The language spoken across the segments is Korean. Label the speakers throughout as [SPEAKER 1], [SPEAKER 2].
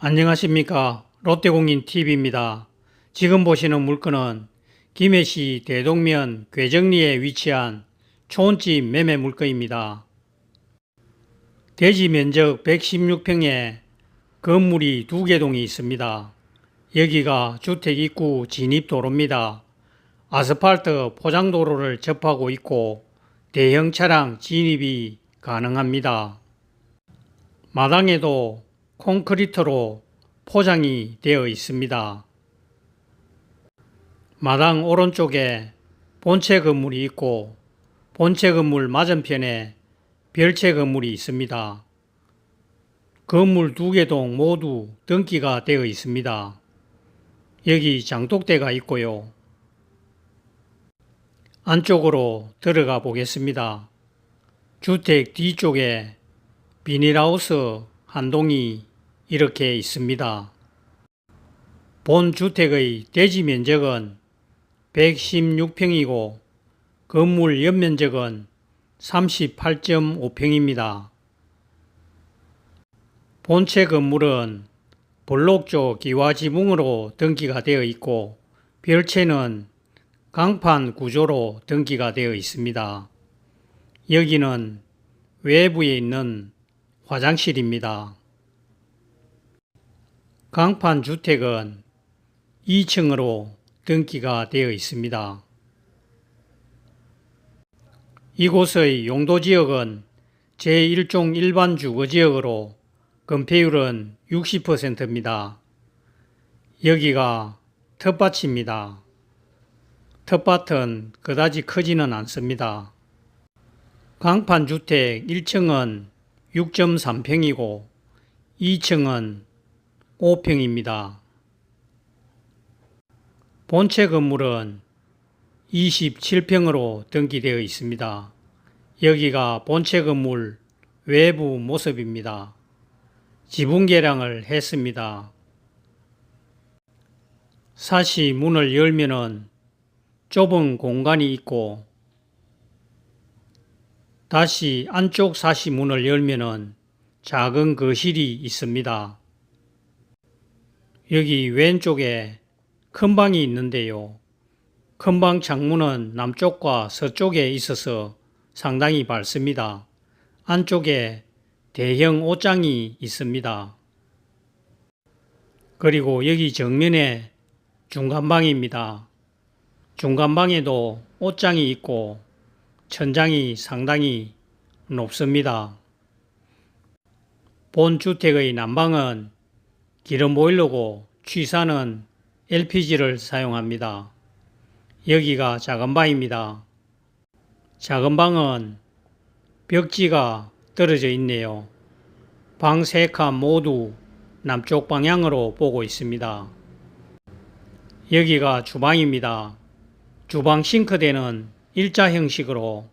[SPEAKER 1] 안녕하십니까 롯데공인TV입니다. 지금 보시는 물건은 김해시 대동면 괴정리에 위치한 초원집 매매 물건입니다. 대지 면적 116평에 건물이 두 개 동이 있습니다. 여기가 주택 입구 진입 도로입니다. 아스팔트 포장도로를 접하고 있고 대형 차량 진입이 가능합니다. 마당에도 콘크리트로 포장이 되어 있습니다. 마당 오른쪽에 본체 건물이 있고 본체 건물 맞은편에 별채 건물이 있습니다. 건물 두 개 동 모두 등기가 되어 있습니다. 여기 장독대가 있고요. 안쪽으로 들어가 보겠습니다. 주택 뒤쪽에 비닐하우스 한 동이 이렇게 있습니다. 본 주택의 대지 면적은 116평이고 건물 연면적은 38.5평입니다. 본체 건물은 블록조 기와 지붕으로 등기가 되어 있고 별채는 강판 구조로 등기가 되어 있습니다. 여기는 외부에 있는 화장실입니다. 강판 주택은 2층으로 등기가 되어 있습니다. 이곳의 용도 지역은 제1종 일반 주거 지역으로 건폐율은 60%입니다. 여기가 텃밭입니다. 텃밭은 그다지 크지는 않습니다. 강판 주택 1층은 6.3평이고 2층은 5평입니다. 본체 건물은 27평으로 등기되어 있습니다. 여기가 본체 건물 외부 모습입니다. 지붕 개량을 했습니다. 사시 문을 열면은 좁은 공간이 있고 다시 안쪽 사시 문을 열면은 작은 거실이 있습니다. 여기 왼쪽에 큰 방이 있는데요. 큰 방 창문은 남쪽과 서쪽에 있어서 상당히 밝습니다. 안쪽에 대형 옷장이 있습니다. 그리고 여기 정면에 중간방입니다. 중간방에도 옷장이 있고 천장이 상당히 높습니다. 본 주택의 난방은 기름 보일러고 취사는 LPG를 사용합니다. 여기가 작은 방입니다. 작은 방은 벽지가 떨어져 있네요. 방 세 칸 모두 남쪽 방향으로 보고 있습니다. 여기가 주방입니다. 주방 싱크대는 일자 형식으로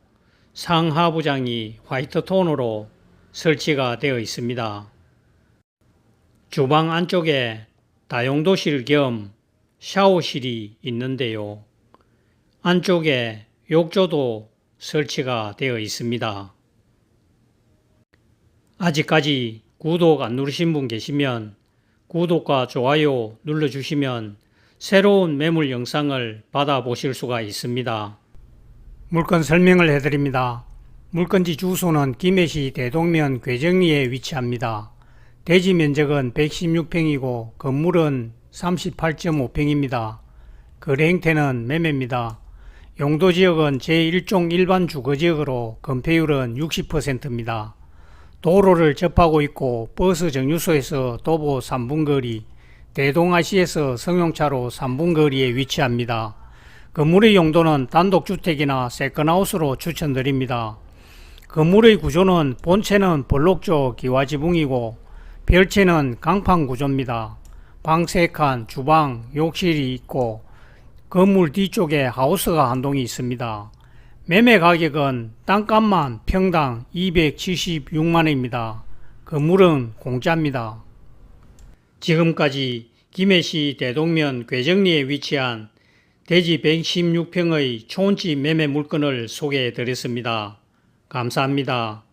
[SPEAKER 1] 상하부장이 화이트 톤으로 설치가 되어 있습니다. 주방 안쪽에 다용도실 겸 샤워실이 있는데요. 안쪽에 욕조도 설치가 되어 있습니다. 아직까지 구독 안 누르신 분 계시면 구독과 좋아요 눌러주시면 새로운 매물 영상을 받아보실 수가 있습니다. 물건 설명을 해드립니다. 물건지 주소는 김해시 대동면 괴정리에 위치합니다. 대지 면적은 116평이고 건물은 38.5평입니다. 거래 행태는 매매입니다. 용도 지역은 제1종 일반 주거지역으로 건폐율은 60%입니다. 도로를 접하고 있고 버스 정류소에서 도보 3분 거리, 대동아시에서 성용차로 3분 거리에 위치합니다. 건물의 용도는 단독주택이나 세컨하우스로 추천드립니다. 건물의 구조는 본체는 블록조 기와지붕이고 별채는 강판 구조입니다. 방 3칸, 주방, 욕실이 있고 건물 뒤쪽에 하우스가 한 동이 있습니다. 매매 가격은 땅값만 평당 276만원입니다. 건물은 공짜입니다. 지금까지 김해시 대동면 괴정리에 위치한 대지 116평의 초원집 매매 물건을 소개해 드렸습니다. 감사합니다.